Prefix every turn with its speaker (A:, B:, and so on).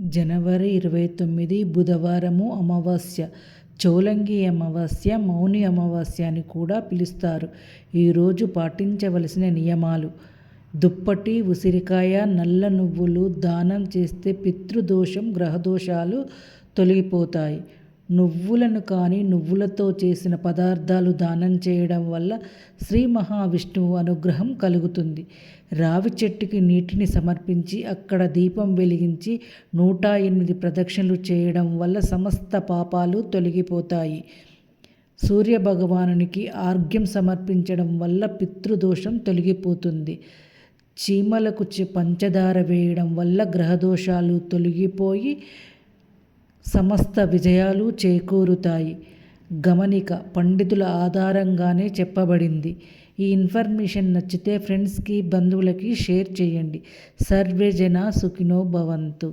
A: జనవరి ఇరవై తొమ్మిది బుధవారము అమావాస్య. చౌలంగి అమావాస్య మౌని అమావాస్య అని కూడా పిలుస్తారు. ఈరోజు పాటించవలసిన నియమాలు. దుప్పటి ఉసిరికాయ నల్ల నువ్వులు దానం చేస్తే పితృదోషం గ్రహదోషాలు తొలగిపోతాయి. నువ్వులను కానీ నువ్వులతో చేసిన పదార్థాలు దానం చేయడం వల్ల శ్రీ మహావిష్ణువు అనుగ్రహం కలుగుతుంది. రావి చెట్టుకి నీటిని సమర్పించి అక్కడ దీపం వెలిగించి నూట ఎనిమిది ప్రదక్షిణలు చేయడం వల్ల సమస్త పాపాలు తొలగిపోతాయి. సూర్య భగవానునికి ఆర్ఘ్యం సమర్పించడం వల్ల పితృదోషం తొలగిపోతుంది. చీమలకు పంచదార వేయడం వల్ల గ్రహదోషాలు తొలగిపోయి సమస్త విజయాలు చేకూరుతాయి. గమనిక పండితుల ఆధారంగానే చెప్పబడింది. ఈ ఇన్ఫర్మేషన్ నచ్చితే ఫ్రెండ్స్కి బంధువులకి షేర్ చేయండి. సర్వే జన సుఖినో భవంతు.